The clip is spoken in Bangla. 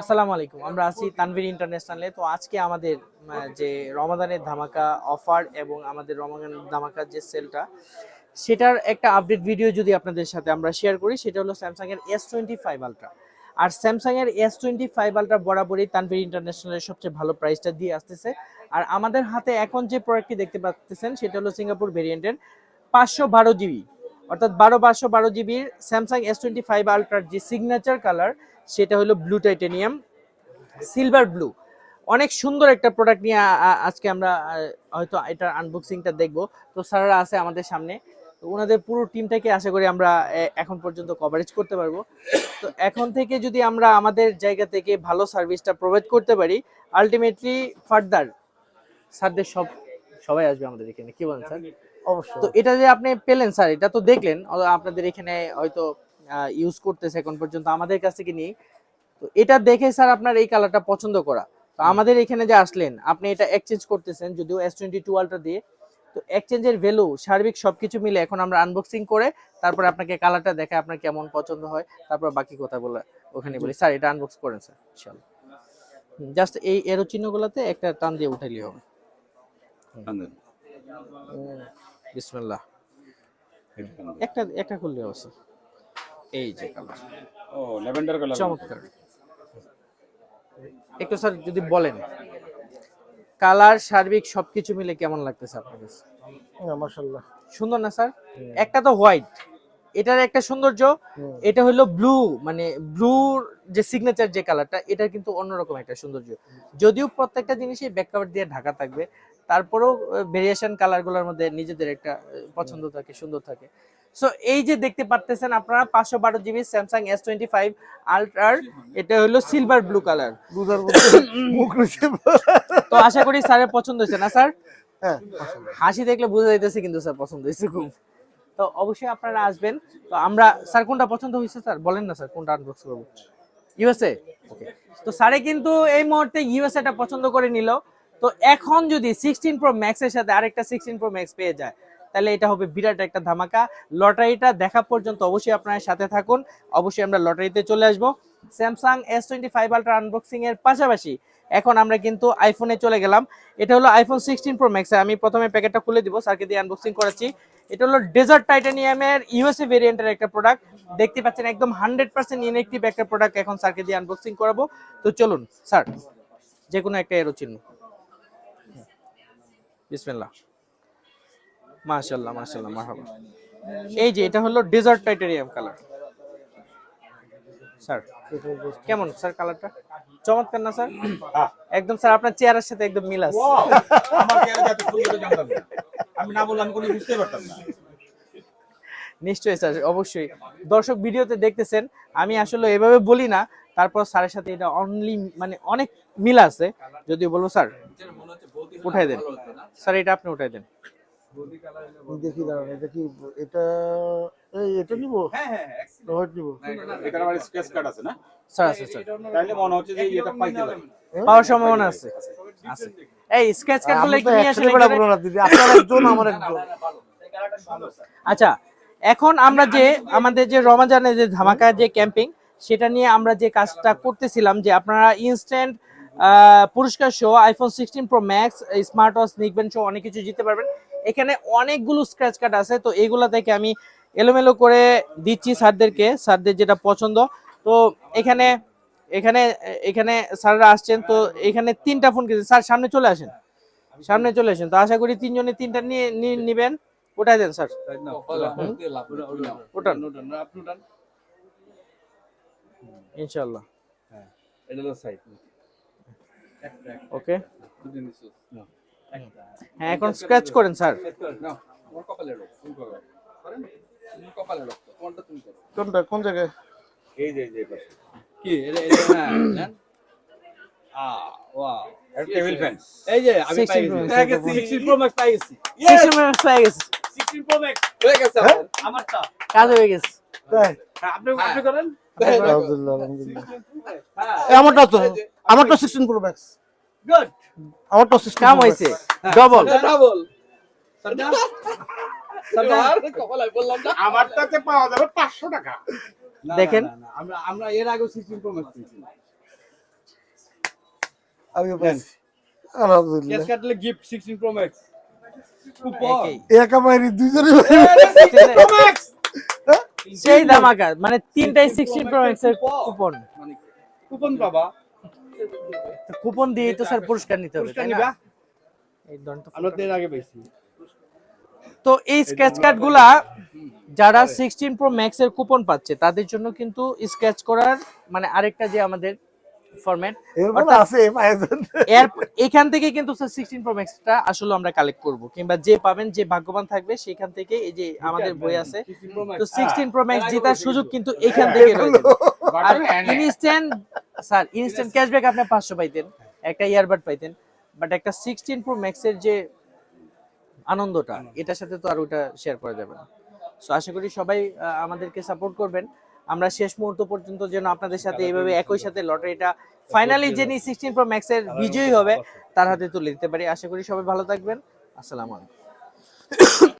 আসসালামু আলাইকুম, আমরা আছি তানভীর ইন্টারন্যাশনালে। তো আজকে আমাদের যে রমাদানের ধামাকা অফার এবং আমাদের রমাদানের ধামাকার যে সেলটা, সেটার একটা আপডেট ভিডিও যদি আপনাদের সাথে আমরা শেয়ার করি, সেটা হলো স্যামসাং এর এস টোয়েন্টি ফাইভ আলট্রা। আর স্যামসাং এর এস টোয়েন্টি ফাইভ আলট্রা বরাবরই তানভীর ইন্টারন্যাশনালের সবচেয়ে ভালো প্রাইসটা দিয়ে আসতেছে। আর আমাদের হাতে এখন যে প্রোডাক্টটি দেখতে পাচ্ছেন, সেটা হলো সিঙ্গাপুর ভেরিয়েন্টের পাঁচশো বারো জিবি। অর্থাৎ বারো, পাঁচশো বারো জিবির স্যামসাং এস টোয়েন্টি ফাইভ আলট্রার যে সিগনেচার কালার সেটা হলো ব্লু টাইটেনিয়াম সিলভার ব্লু অনেক সুন্দর একটা প্রোডাক্ট নিয়ে আজকে আমরা হয়তো এটার আনবক্সিংটা দেখব। তো স্যাররা আছে আমাদের সামনে। তো ওনাদের পুরো টিমটাকে আশা করি আমরা এখন পর্যন্ত কভারেজ করতে পারব। তো এখন থেকে যদি আমরা আমাদের জায়গা থেকে ভালো সার্ভিসটা প্রোভাইড করতে পারি আলটিমেটলি ফার্দার স্যারদের সব সবাই আসবে আমাদের এখানে। কি বলেন স্যার? অবশ্যই। তো এটা যে আপনি পেলেন স্যার এটা তো দেখলেন। আপনাদের এখানে হয়তো ইউজ করতেছে এখন পর্যন্ত আমাদের কাছ থেকে নিয়ে। তো এটা দেখে স্যার আপনার এই কালারটা পছন্দ করা। তো আমাদের এখানে যে আসলেন আপনি এটা এক্সচেঞ্জ করতেছেন যদিও এস টোয়েন্টি টু আলটা দিয়ে। তো এক্সচেঞ্জের ভ্যালু সার্বিক সব কিছু মিলে এখন আমরা আনবক্সিং করে তারপর আপনাকে কালারটা দেখে আপনার কেমন পছন্দ হয় তারপর বাকি কথা বলে ওখানে বলি। স্যার এটা আনবক্স করেন স্যার ইনশাআল্লাহ জাস্ট এই এরো চিহ্নগুলোতে একটা টান দিয়ে উঠাইলে হবে। বিসমিল্লাহ। একটা একটা খুললে অবশ্য এই যে কালার ও ল্যাভেন্ডার কালার চমৎকার। একটু স্যার যদি বলেন কালার সার্বিক সবকিছু মিলে কেমন লাগতেছে আপনার কাছে? মাশাল্লাহ সুন্দর না স্যার? একটা তো হোয়াইট এটার একটা সৌন্দর্য এটা হলো ব্লু মানে ব্লুর যে সিগনেচার যে কালারটা এটা কিন্তু অন্যরকম একটা সৌন্দর্য। যদিও প্রত্যেকটা জিনিসই ব্যাক কভার দিয়ে ঢাকা থাকবে তারপরেও ভেরিয়েশন কালারগুলোর মধ্যে নিজেদের একটা পছন্দ থাকে সুন্দর থাকে। সো এই যে দেখতে পারতেছেন আপনারা পাঁচশো বারো GB Samsung S twenty five আলট্রার এটা হলো সিলভার ব্লু কালার তো আশা করি স্যারের পছন্দ হয়েছে না স্যার? হ্যাঁ হাসি দেখলে বোঝা যাইতেছে কিন্তু স্যার পছন্দ হয়েছে খুব। তো অবশ্যই আপনারা আসবেন। তো আমরা স্যার কোনটা পছন্দ হয়েছে স্যার? বলেন না স্যার কোনটা আনবক্স করব। ইউএসএ ওকে তো স্যারে কিন্তু এই মুহূর্তে ইউএসএটা পছন্দ করে নিল। তো এখন যদি সিক্সটিন প্রো ম্যাক্সের সাথে আরেকটা সিক্সটিন প্রো ম্যাক্স পেয়ে যায় তাহলে এটা হবে বিরাট একটা ধামাকা। লটারিটা দেখা পর্যন্ত অবশ্যই আপনার সাথে থাকুন। অবশ্যই আমরা লটারিতে চলে আসব। Samsung S twenty five ultra unboxing এর পাশাপাশি এখন আমরা কিন্তু আইফোনে চলে গেলাম। এটা হলো আইফোন সিক্সটিন প্রো ম্যাক্স আমি প্রথমে প্যাকেটটা খুলে দিব, স্যারকে দিয়ে আনবক্সিং করাচ্ছি। এটা হলো ডেজার্ট টাইটানিয়ামের ইউএসএ ভেরিয়েন্টের একটা প্রোডাক্ট দেখতে পাচ্ছেন একদম হান্ড্রেড পার্সেন্ট ইনএক্টিভ একটা প্রোডাক্ট এখন স্যারকে দিয়ে আনবক্সিং করাবো। তো চলুন, স্যার যে কোনো একটা এরো চিহ্ন বিসমিল্লাহ। মাশাল্লাহ মাশাল্লাহ মারহাবা। এই যে এটা হলো ডেজার্ট টাইটানিয়াম কালার স্যার কেমন স্যার কালারটা চমৎকার না স্যার? একদম স্যার আপনার চেয়ারের সাথে একদম মিল আছে। আমি না বললে আমি কোনো বুঝতে পারতাম না। নিশ্চয়ই স্যার অবশ্যই। দর্শক ভিডিওতে দেখতেছেন আমি আসলে এভাবে বলি না তারপর স্যারের সাথে এটা অনলি মানে অনেক মিল আছে। যদিও বলব স্যার উঠাই দেন। স্যার এটা আপনি উঠাই দেন। দেখি দাঁড়ান এটা কি এটা এই এটা নিব? হ্যাঁ হ্যাঁ হোয়াইট নিব। এখানে আমার কার্ড আছে না? স্যার আছে স্যার তাইলে মনে হচ্ছে যে এটা পাইতে পারি। পাওয়ার সম্ভাবনা আছে। আছে। এই স্কেচ কার্ড নিয়ে ছেলে বেড়া না দিদি আপনার একজন আমার একজন। আচ্ছা এখন আমরা যে আমাদের যে রমাজানের যে ধামাকা যে ক্যাম্পিং সেটা নিয়ে আমরা যে কাজটা করতেছিলাম যে আপনারা ইনস্ট্যান্ট পুরস্কার show iPhone sixteen pro max smart watch নিকবেন শো অনেক কিছু জিততে পারবেন। এখানে অনেকগুলো স্ক্র্যাচ কার্ড আছে তো এইগুলা থেকে আমি এলোমেলো করে দিচ্ছি স্যারদেরকে স্যারদের যেটা পছন্দ। তো এখানে এখানে এখানে স্যাররা আসছেন তো এখানে তিনটা ফোন কিনছে স্যার সামনে চলে আসেন। সামনে চলে আসেন তো আশা করি তিনজনে তিনটা নিয়ে নিবেন। ওটাই দেন স্যার। ওটান। ইনশাল্লাহ ওকে হ্যাঁ এখন স্ক্র্যাচ করেন স্যার কোনটা কোন জায়গায়? এই যে এই পাশে। কি? এটা এটা হ্যাঁ আ ওয়াও টেবিল ফ্যান এই যে আমি 16 পাই গেছি 16 প্রো ম্যাক্স পাই গেছি। সিক্সটিন মিনিটস হয়ে গেছে। 16 প্রো ম্যাক্স হয়ে গেছে আমারটা। কাজ হয়ে গেছে। হ্যাঁ, আপনি আপনি করেন। আলহামদুলিল্লাহ আলহামদুলিল্লাহ। হ্যাঁ। আমারটা তো। আমারটা 16 প্রো ম্যাক্স গুড আমারটা 16 কাম হয়েছে। ডবল ডাবল সরদার সরদার কপাল আমি বললাম না। আমারটাতে পাওয়া যাবে পাঁচশো টাকা। দেখেন। আমরা আমরা এর আগে 16 প্রো ম্যাক্স আমিও আলহামদুলিল্লাহ। ক্যাশ কাটলে গিফট 16 প্রো ম্যাক্স কুপন একা বাইরে দুজনে সেই ধামাকা মানে তিনটাই সিক্সটিন প্রো ম্যাক্স এর কুপন মানে কুপন পাবা। কুপন দিয়ে তো স্যার পুরস্কার নিতে হবে পুরস্কার? নিবা এই আমরা আগে তো এই স্কেচ কার্ডগুলা যারা সিক্সটিন প্রো ম্যাক্স এর কুপন পাচ্ছে তাদের জন্য কিন্তু স্কেচ করার মানে আরেকটা যে আমাদের ফরম্যাট এখান থেকে কিন্তু স্যার সিক্সটিন প্রো ম্যাক্সটা আসলে আমরা কালেক্ট করব কিংবা যে পাবেন যে ভাগ্যবান থাকবে সেখান থেকে এই যে আমাদের বই আছে তো সিক্সটিন প্রো ম্যাক্স জেতার সুযোগ কিন্তু এখান থেকে রয়েছে আর ইনস্ট্যান্ট স্যার ইনস্ট্যান্ট ক্যাশব্যাক আপনি পাঁচশো পাইতেন একটা ইয়ারবাড পাইতেন বাট একটা সিক্সটিন প্রো ম্যাক্সের যে আনন্দটা এটার সাথে তো আর ওটা শেয়ার করা যাবে না। সো আশা করি সবাই আমাদেরকে সাপোর্ট করবেন। আমরা শেষ মুহূর্ত পর্যন্ত যেন আপনাদের সাথে এইভাবে একই সাথে লটারিটা ফাইনালি যিনি সিক্সটিন প্রো ম্যাক্সের বিজয়ী হবে তার হাতে তুলে দিতে পারি। আশা করি সবাই ভালো থাকবেন। আসসালামু আলাইকুম।